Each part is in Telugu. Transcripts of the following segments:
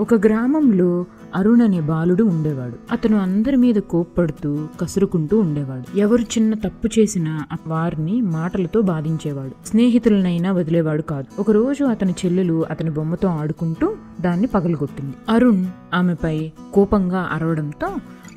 ఒక గ్రామంలో అరుణ్ అనే బాలుడు ఉండేవాడు. అతను అందరి మీద కోప్పడుతూ కసురుకుంటూ ఉండేవాడు. ఎవరు చిన్న తప్పు చేసినా వారిని మాటలతో బాధించేవాడు. స్నేహితులనైనా వదిలేవాడు కాదు. ఒకరోజు అతని చెల్లెలు అతని బొమ్మతో ఆడుకుంటూ దాన్ని పగలగొట్టింది. అరుణ్ ఆమెపై కోపంగా అరవడంతో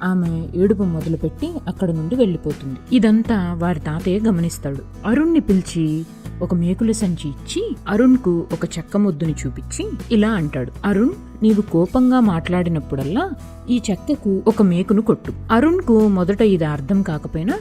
ఆమె ఏడుపు మొదలుపెట్టి అక్కడ నుండి వెళ్ళిపోతుంది. ఇదంతా వారి తాతయ్య గమనిస్తాడు. అరుణ్ని పిలిచి ఒక మేకుల సంచి ఇచ్చి అరుణ్కు ఒక చెక్క ముద్దుని చూపించి ఇలా అంటాడు. అరుణ్ నీవు కోపంగా మాట్లాడినప్పుడల్లా ఈ చెక్కకు ఒక మేకును కొట్టు. అరుణ్కు మొదట ఇది అర్థం కాకపోయినా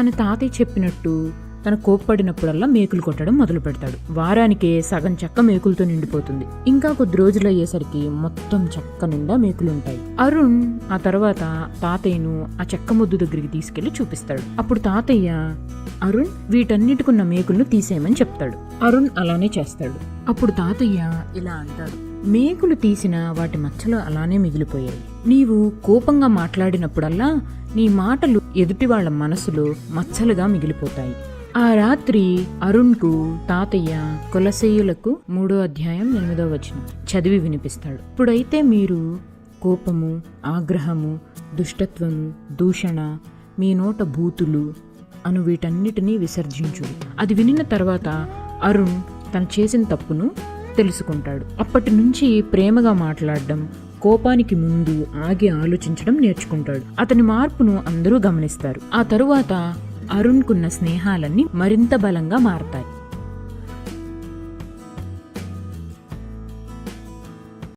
తన తాతయ్య చెప్పినట్టు తన కోప్పడినప్పుడల్లా మేకులు కొట్టడం మొదలు పెడతాడు. వారానికే సగం చెక్క మేకులతో నిండిపోతుంది. ఇంకా కొద్ది రోజులు అయ్యేసరికి మొత్తం చెక్క నిండా మేకులుంటాయి. అరుణ్ ఆ తర్వాత తాతయ్యను ఆ చెక్క ముద్దు దగ్గరికి తీసుకెళ్ళి చూపిస్తాడు. అప్పుడు తాతయ్య అరుణ్ వీటన్నిటికున్న మేకులను తీసేయమని చెప్తాడు. అరుణ్ అలానే చేస్తాడు. అప్పుడు తాతయ్య ఇలా అంటాడు. మేకులు తీసిన వాటి మచ్చలు అలానే మిగిలిపోయాయి. నీవు కోపంగా మాట్లాడినప్పుడల్లా నీ మాటలు ఎదుటి వాళ్ళ మనసులో మచ్చలుగా మిగిలిపోతాయి. ఆ రాత్రి అరుణ్కు తాతయ్య కులసేయులకు మూడో అధ్యాయం ఎనిమిదో వచనం చదివి వినిపిస్తాడు. ఇప్పుడైతే మీరు కోపము ఆగ్రహము దుష్టత్వము దూషణ మీ నోట బూతులు అను వీటన్నిటినీ విసర్జించు అది వినిన తర్వాత అరుణ్ తను చేసిన తప్పును తెలుసుకుంటాడు. అప్పటి నుంచి ప్రేమగా మాట్లాడడం కోపానికి ముందు ఆగి ఆలోచించడం నేర్చుకుంటాడు. అతని మార్పును అందరూ గమనిస్తారు. ఆ తరువాత అరుణ్కున్న స్నేహాలన్నీ మరింత బలంగా మారతాయి.